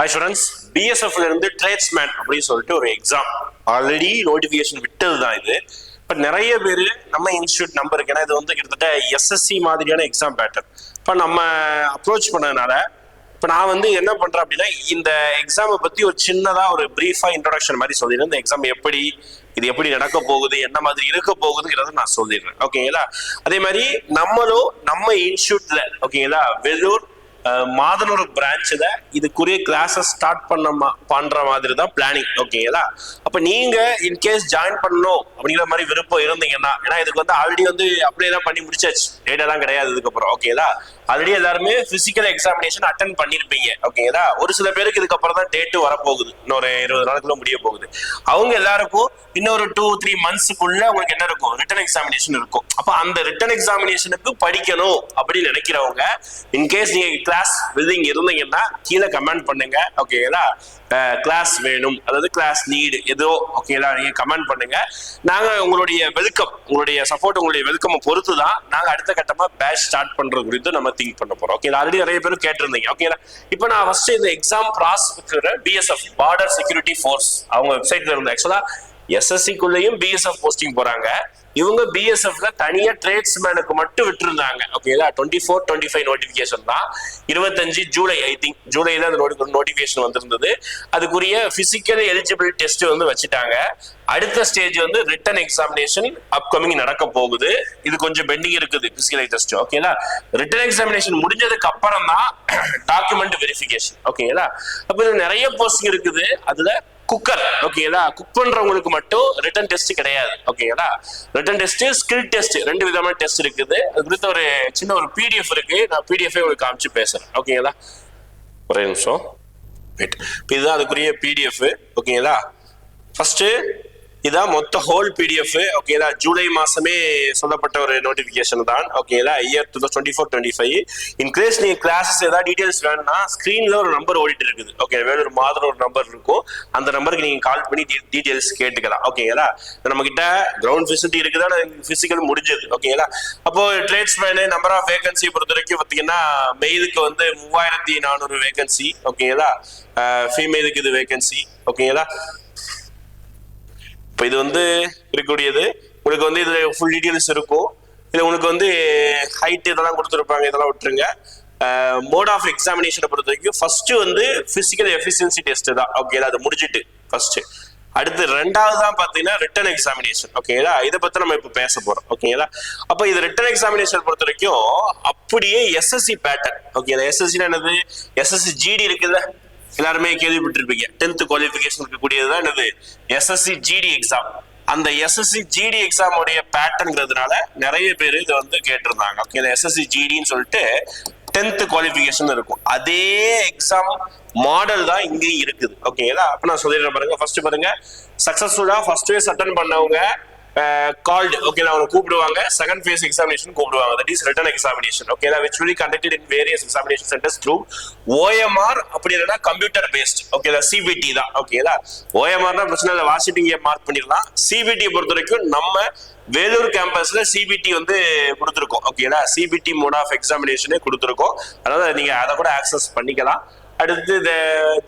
Hi students பிஎஸ்எஃப்ல இருந்து tradesman அப்படின்னு சொல்லிட்டு ஒரு எக்ஸாம் ஆல்ரெடி நோட்டிஃபிகேஷன் விட்டது தான் இது. இப்போ நிறைய பேர் நம்ம இன்ஸ்டியூட் நம்பருக்கு ஏன்னா இது வந்து கிட்டத்தட்ட எஸ்எஸ்சி மாதிரியான எக்ஸாம் பேட்டர்ன் இப்போ நம்ம அப்ரோச் பண்ணதுனால இப்போ நான் வந்து என்ன பண்ணுறேன் அப்படின்னா இந்த எக்ஸாமை பற்றி ஒரு சின்னதாக ஒரு ப்ரீஃபாக இன்ட்ரொடக்ஷன் மாதிரி சொல்லிடுறேன். இந்த எக்ஸாம் எப்படி இது எப்படி நடக்க போகுது என்ன மாதிரி இருக்க போகுதுங்கிறத நான் சொல்லிடுறேன். ஓகேங்களா அதே மாதிரி நம்மளும் நம்ம இன்ஸ்டியூட்ல ஓகேங்களா வெள்ளூர் அஹ், மாதனூர் பிரான்ச்சில் இதுக்குரிய கிளாஸஸ் ஸ்டார்ட் பண்ண பண்ற மாதிரி தான் பிளானிங் ஓகேங்களா அப்ப நீங்க இன்கேஸ் ஜாயின் பண்ணணும் அப்படிங்கிற மாதிரி விருப்பம் இருந்தீங்கன்னா ஏன்னா இதுக்கு வந்து ஆல்ரெடி வந்து அப்ளை எல்லாம் பண்ணி முடிச்சாச்சு. டேட்டாலாம் கிடையாது இதுக்கப்புறம். ஓகேங்களா ஆல்ரெடி எல்லாருமே பிசிக்கல் எக்ஸாமினேஷன் அட்டன் பண்ணிருப்பீங்க ஓகேங்களா ஒரு சில பேருக்கு இதுக்கப்புறம் தான் டேட்டு வரப்போகுது. இன்னொரு இருபது நாளுக்குள்ள முடிய போகுது. அவங்க எல்லாருக்கும் இன்னொரு டூ த்ரீ மந்த்ஸுக்குள்ள உங்களுக்கு என்ன இருக்கும்? ரிட்டன் எக்ஸாமினேஷன் இருக்கும். அப்ப அந்த ரிட்டன் எக்ஸாமினேஷனுக்கு படிக்கணும் அப்படின்னு நினைக்கிறவங்க இன்கேஸ் நீங்க கிளாஸ் வில்லிங் இருந்தீங்கன்னா கீழே கமெண்ட் பண்ணுங்க ஓகேங்களா கிளாஸ் வேணும். அதாவது கிளாஸ் நீடு ஏதோ ஓகேங்களா நீங்கள் கமெண்ட் பண்ணுங்க. நாங்கள் உங்களுடைய வெல்கம் உங்களுடைய சப்போர்ட் உங்களுடைய வெல்கம் பொறுத்து தான் நாங்கள் அடுத்த கட்டமாக பேட்ச் ஸ்டார்ட் பண்ணுறது குறித்து நம்ம திங்க் பண்ண போகிறோம் ஓகே ஆல்ரெடி நிறைய பேர் கேட்டிருந்தீங்க. ஓகேங்களா இப்போ நான் ஃபர்ஸ்ட் இந்த exam process BSF border security force அவங்க வெப்சைட்ல இருந்து ஆக்சுவலாக எஸ்எஸ்சிக்குள்ளேயும் பிஎஸ்எஃப் போஸ்டிங் போகிறாங்க இவங்க பிஎஸ்எஃப்ல தனியா ட்ரேட்ஸ்மேனுக்கு மட்டும் விட்டுருந்தாங்க. ஓகேங்களா twenty four twenty five notification தான். இருபத்தஞ்சு ஜூலை ஐ திங்க் ஜூலைல அந்த நோட்டிபிகேஷன் வந்திருந்தது. அதுக்குரிய பிசிக்கல் எலிஜிபிள் டெஸ்ட் வந்து வச்சுட்டாங்க. அடுத்த ஸ்டேஜ் வந்து ரிட்டன் எக்ஸாமினேஷன் அப்கமிங் நடக்க போகுது. இது கொஞ்சம் பெண்டிங் இருக்குது பிசிக்கல் டெஸ்ட் ஓகேங்களா ரிட்டன் எக்ஸாமினேஷன் முடிஞ்சதுக்கு அப்புறம் தான் டாக்குமெண்ட் வெரிஃபிகேஷன் ஓகேங்களா அப்ப இது நிறைய போஸ்டிங் இருக்குது. அதுல குக்கர் ஓகேங்களா? குக் பண்றவங்களுக்கு மட்டும் ரிட்டன் டெஸ்ட் கிடையாது ஓகேங்களா? ரிட்டன் டெஸ்ட் ஸ்கில் டெஸ்ட் ரெண்டு விதமான டெஸ்ட் இருக்குது. அது குறித்த ஒரு சின்ன ஒரு பிடிஎஃப் இருக்கு. நான் பிடிஎஃப் உங்களுக்கு காமிச்சு பேசுறேன் ஓகேங்களா? ஒரே நிமிஷம். வெயிட் இப்போ இதுதான் அதுக்குரிய பிடிஎஃப் ஓகேங்களா? ஃபர்ஸ்ட் இதான் மொத்த ஹோல் பிடிஎஃப் ஓகேங்களா ஜூலை மாசமே சொல்லப்பட்ட ஒரு நோட்டிபிகேஷன் தான். ஓகேங்களா year two thousand twenty four twenty five in case நீங்க கிளாஸஸ் ஏதாவது டீடைல்ஸ் வேணும்னா ஸ்க்ரீன்ல ஒரு நம்பர் ஓடிட்டு இருக்குது. ஓகே வேலூர் மாதிரி ஒரு நம்பர் இருக்கும். அந்த நம்பருக்கு நீங்க கால் பண்ணி டீடைல்ஸ் கேட்டுக்கலாம். ஓகேங்களா நம்ம கிட்ட கிரவுண்ட் ஃபெசிலிட்டி இருக்குதா. பிசிக்கல் முடிஞ்சது. ஓகேங்களா அப்போ ட்ரேட்ஸ்மேனு நம்பர் ஆஃப் வேகன்சி பொறுத்த வரைக்கும் பார்த்தீங்கன்னா மெயிலுக்கு வந்து மூவாயிரத்தி நானூறு வேகன்சி ஓகேங்களா ஃபீமேலுக்கு இது வேகன்சி ஓகேங்களா இப்போ இது வந்து இருக்கக்கூடியது. உங்களுக்கு வந்து இதில் ஃபுல் டீட்டெயில்ஸ் இருக்கும். இதில் உங்களுக்கு வந்து ஹைட் இதெல்லாம் கொடுத்துருப்பாங்க. இதெல்லாம் விட்டுருங்க. மோட் ஆஃப் எக்ஸாமினேஷனை பொறுத்த வரைக்கும் ஃபர்ஸ்ட் வந்து ஃபிசிக்கல் எஃபிஷியன்சி டெஸ்ட் தான். ஓகேங்களா அது முடிஞ்சிட்டு ஃபர்ஸ்ட் அடுத்து ரெண்டாவது தான் பார்த்தீங்கன்னா ரிட்டன் எக்ஸாமினேஷன் ஓகேங்களா இதை பற்றி நம்ம இப்போ பேச போகிறோம் ஓகேங்களா அப்போ இது ரிட்டன் எக்ஸாமினேஷன் பொறுத்த வரைக்கும் அப்படியே எஸ்எஸ்சி பேட்டர்ன் ஓகேங்களா எஸ்எஸ்சி என்னது? எஸ்எஸ்சி ஜிடி இருக்குல்ல? எல்லாருமே கேள்விப்பட்டிருப்பீங்க. டென்த் குவாலிஃபிகேஷன் இருக்கக்கூடியதுதான் என்னது? எஸ்எஸ்சி ஜிடி எக்ஸாம் அந்த எஸ்எஸ்சி ஜிடி எக்ஸாம் உடைய பேட்டர்ங்கிறதுனால நிறைய பேர் இதை வந்து கேட்டிருந்தாங்க. ஓகே இந்த எஸ்எஸ்சி ஜிடின்னு சொல்லிட்டு டென்த் குவாலிஃபிகேஷன் இருக்கும். அதே எக்ஸாம் மாடல் தான் இங்கேயும் இருக்குது. ஓகேங்களா அப்ப நான் சொல்லிடுறேன் பாருங்க. ஃபர்ஸ்ட் பாருங்க. சக்சஸ்ஃபுல்லா ஃபர்ஸ்ட் வேஸ் அட்டன் பண்ணவங்க கால்டு ஓகே அவங்க கூப்பிடுவாங்க. செகண்ட் ஃபேஸ் எக்ஸாமினேஷன் கூப்பிடுவாங்க. That is written examination okay which will conducted in various examination centres through OMR அப்படி இல்லைன்னா கம்ப்யூட்டர் பேஸ்ட் ஓகே சிபிடி தான் ஓகேதா ஓஎம்ஆர்னா பிரச்சனை இல்லை. வாசிட்டிங் மார்க் பண்ணிடலாம். சிபிடி பொறுத்த வரைக்கும் நம்ம வேலூர் கேம்பஸ்ல சிபிடி வந்து கொடுத்துருக்கோம் ஓகேங்களா சிபிடி மோட் ஆஃப் எக்ஸாமினேஷனே கொடுத்துருக்கோம். அதனால நீங்க அதை கூட ஆக்சஸ் பண்ணிக்கலாம். அடுத்து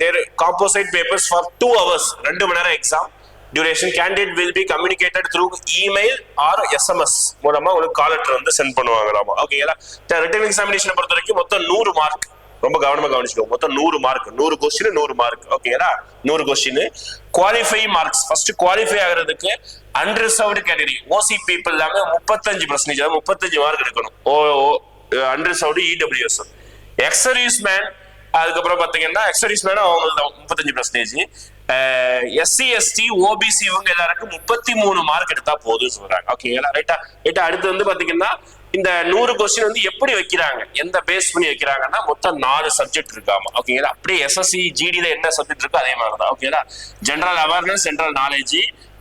there composite papers for two hours ரெண்டு மணி நேரம் exam duration candidate will be communicated through email or SMS மூலமா உங்களுக்கு கால் லெட்டர் வந்து சென்ட் பண்ணுவாங்களாமா? ஓகேங்களா ரிட்டன் எக்ஸாமினேஷனை பொறுத்த வரைக்கும் மொத்தம் நூறு மார்க் ரொம்ப கவனமா கவனிச்சுக்கோங்க மொத்தம் நூறு மார்க் நூறு கொஸ்டின் நூறு மார்க் ஓகேங்களா நூறு question qualify marks first qualify ஆகிறதுக்கு அன்ரிசர்வ்டு கேட்டகரி ஓசி பீப்புள் இல்லாம முப்பத்தஞ்சு பர்சன்டேஜ் அதாவது முப்பத்தஞ்சு மார்க் எடுக்கணும். ஓ unreserved EWS ex service man அதுக்கப்புறம் பாத்தீங்கன்னா எக்ஸர்வீஸ் மேன் அவங்களுக்கு முப்பத்தஞ்சு பர்சன்டேஜ் எஸ்சி எஸ்டி ஓபிசி இவங்க எல்லாருக்கும் முப்பத்தி மூணு மார்க் எடுத்தா போதும்னு சொல்றாங்க. ஓகேங்களா ரைட்டா ரைட்டா அடுத்து வந்து பாத்தீங்கன்னா இந்த நூறு கொஸ்டின் வந்து எப்படி வைக்கிறாங்க? எந்த பேஸ் பண்ணி வைக்கிறாங்கன்னா மொத்தம் நாலு சப்ஜெக்ட் இருக்காம ஓகேங்களா அப்படியே எஸ்எஸ்சி ஜிடியில என்ன சப்ஜெக்ட் இருக்கோ அதே மாதிரி தான் ஓகேங்களா general awareness general knowledge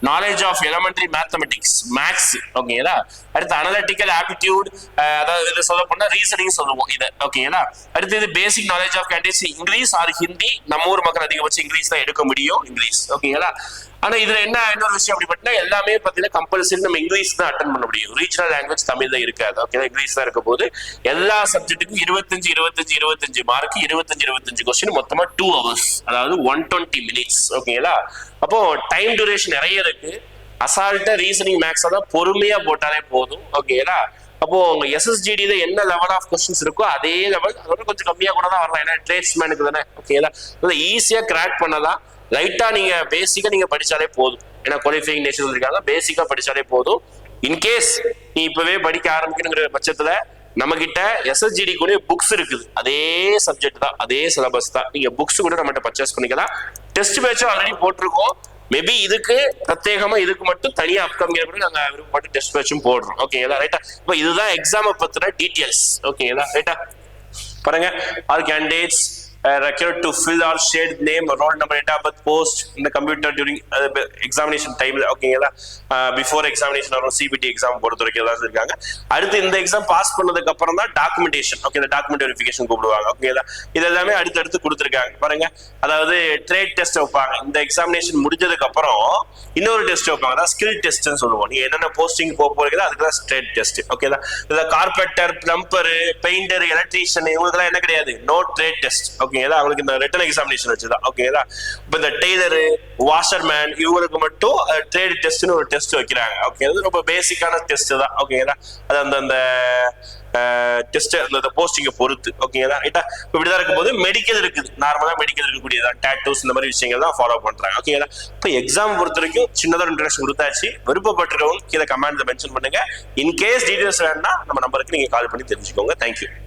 knowledge of elementary mathematics maths ஓகேங்களா அடுத்து அனலிட்டிக்கல் ஆப்டிடியூட் அதாவது இது சொல்ல போனா ரீசனிங் சொல்லுவோம் இது. ஓகேங்களா அடுத்து இது basic knowledge of candidates English or Hindi நம்ம ஊர் மக்கள் அதிகபட்சம் இங்கிலீஷ் தான் எடுக்க முடியும் இங்கிலீஷ். ஓகேங்களா ஆனா இதுல என்ன இன்னொரு விஷயம் அப்படி பார்த்தீங்கன்னா எல்லாமே பாத்தீங்கன்னா கம்பல்சரி நம்ம இங்கிலீஷ் தான் அட்டன் பண்ண முடியும். ரீஜனல் லாங்குவேஜ் தமிழ் தான் இருக்காது ஓகே இங்கிலீஷ் தான் இருக்க போது எல்லா சப்ஜெக்ட்டுக்கும் இருபத்தஞ்சு இருபத்தஞ்சு இருபத்தஞ்சு மார்க் இருபத்தஞ்சு இருபத்தஞ்சு கொஸ்டின் மொத்தமா டூ ஹவர்ஸ் அதாவது ஒன் டுவெண்ட்டி மினிட்ஸ் ஓகேங்களா அப்போ டைம் டியூரேஷன் நிறைய இருக்கு. அசால்ட்டா ரீசனிங் மேக்ஸ் தான் பொறுமையா போட்டாலே போதும். ஓகேங்களா அப்போ உங்க எஸ்எஸ்ஜிடியில என்ன லெவல் ஆஃப் கொஸ்டின்ஸ் இருக்கோ அதே லெவல் அதோட கொஞ்சம் கம்மியா கூட தான் வரலாம். ஏன்னா ட்ரேட்ஸ்மேனுக்கு தானே. ஓகேங்களா ஈஸியா கிராக் பண்ணலாம். லைட்டா நீங்க பேசிக்கா நீங்க படிச்சாலே போதும். ஏன்னா குவாலிஃபைங் நேஷன் இருக்காங்க பேசிக்கா படிச்சாலே போதும். இன்கேஸ் நீ இப்பவே படிக்க ஆரம்பிக்கணுங்கிற பட்சத்துல நம்ம கிட்ட எஸ்எஸ்ஜிடி கூட புக்ஸ் இருக்குது. அதே சப்ஜெக்ட் தான். அதே சிலபஸ் தான். நீங்க புக்ஸ் கூட நம்மகிட்ட பர்ச்சேஸ் பண்ணிக்கலாம். டெஸ்ட் பேட்சும் ஆல்ரெடி போட்டிருக்கோம். மேபி இதுக்கு பிரத்யேகமா இதுக்கு மட்டும் தனியா அப்கமிங் கூட நாங்க விருப்பப்பட்டு டெஸ்ட் பேட்சும் போடுறோம். ஓகேங்களா ரைட்டா இப்போ இதுதான் எக்ஸாமை பத்தின டீட்டெயில்ஸ் ஓகேங்களா ரைட்டா பாருங்க. All candidates Uh, required to fill are shade name roll number date of birth post in the computer during uh, examination time ஓகேங்களா பிஃபோர் எக்ஸாமினேஷன் வரும் சிபிடி எக்ஸாம் பொறுத்த வரைக்கும் தான் இருக்காங்க. அடுத்து இந்த எக்ஸாம் பாஸ் பண்ணதுக்கு அப்புறம் தான் டாக்குமெண்டேஷன் ஓகே இந்த டாக்குமெண்ட் வெரிஃபிகேஷன் கூப்பிடுவாங்க ஓகேங்களா இது எல்லாமே அடுத்தடுத்து கொடுத்துருக்காங்க பாருங்க. அதாவது ட்ரேட் டெஸ்ட் வைப்பாங்க. இந்த எக்ஸாமினேஷன் முடிஞ்சதுக்கு அப்புறம் இன்னொரு டெஸ்ட் வைப்பாங்க அதான் ஸ்கில் டெஸ்ட்னு சொல்லுவோம். நீங்க என்னென்ன போஸ்டிங் போக போறீங்களோ அதுக்கு தான் ஸ்ட்ரேட் டெஸ்ட் ஓகேதா இதுல கார்பெண்டர் பிளம்பர் பெயிண்டர் எலக்ட்ரீஷியன் இவங்களுக்குலாம் என்ன கிடையாது? நோ ட்ரேட் டெஸ்ட் ஓகே ஓகேங்களா அவங்களுக்கு இந்த ரிட்டன் எக்ஸாமினேஷன் வச்சுதான் ஓகேங்களா இப்போ இந்த டெய்லரு வாஷர்மேன் இவங்களுக்கு மட்டும் ட்ரேட் டெஸ்ட்னு ஒரு டெஸ்ட் வைக்கிறாங்க. ஓகே அது ரொம்ப பேசிக்கான டெஸ்ட் தான் ஓகேங்களா அது அந்த அந்த டெஸ்ட் அந்த போஸ்டிங்கை பொறுத்து. ஓகேங்களா ரைட்டா இப்போ இப்படிதான் இருக்கும்போது மெடிக்கல் இருக்குது. நார்மலா மெடிக்கல் இருக்கக்கூடியதான் டேட்டூஸ் இந்த மாதிரி விஷயங்கள் தான் ஃபாலோ பண்றாங்க ஓகேங்களா இப்போ எக்ஸாம் பொறுத்த வரைக்கும் சின்னதாக இன்ட்ரெஸ்ட் கொடுத்தாச்சு. விருப்பப்பட்டிருக்கவங்க கீழே கமெண்ட்ல மென்ஷன் பண்ணுங்க. இன்கேஸ் டீடைல்ஸ் வேணும்னா நம்ம நம்பருக்கு நீங்க கால் பண்ணி தெரிஞ்சுக்கோங்க. தேங்க்யூ